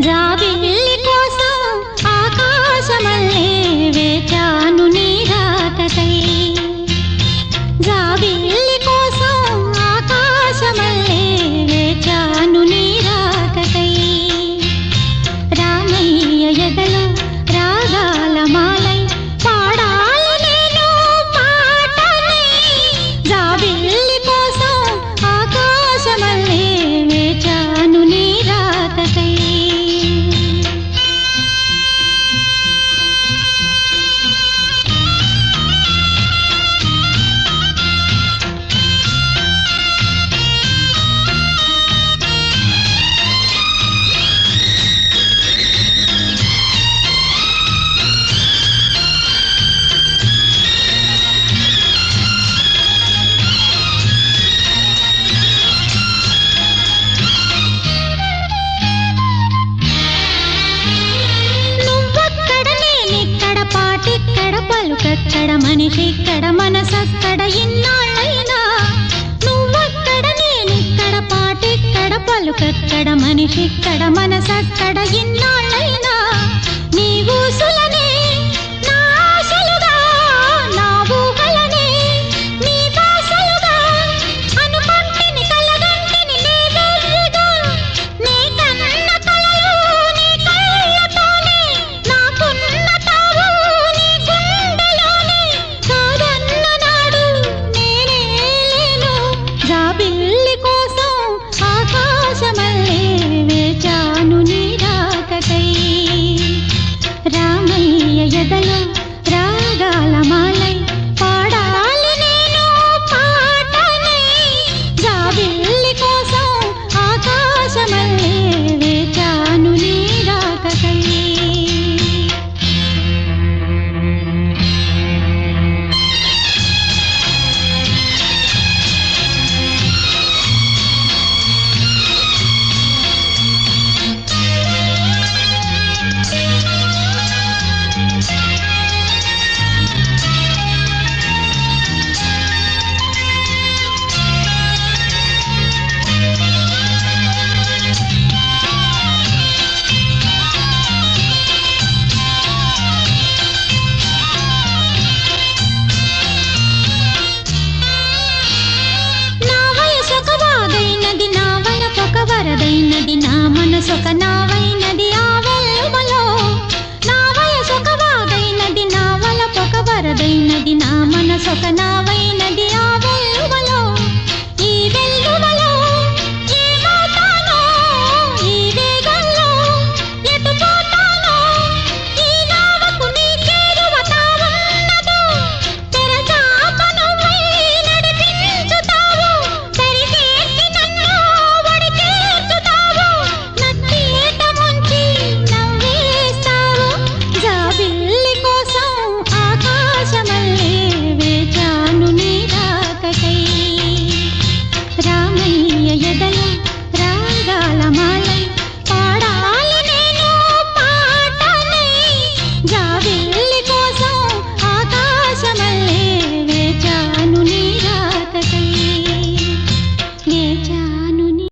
जा కచ్చడ మనిషిక్కడ మనసక్కడ ఇన్నాళ్ళైనా. నువ్వక్కడ నేనిక్కడ పాటిక్కడ పలుకక్కడ మనిషి ఇక్కడ మనసక్కడ ఇన్నాళ్ళు ಮಾಡಿನ ಮನಸೊಕ ನಾ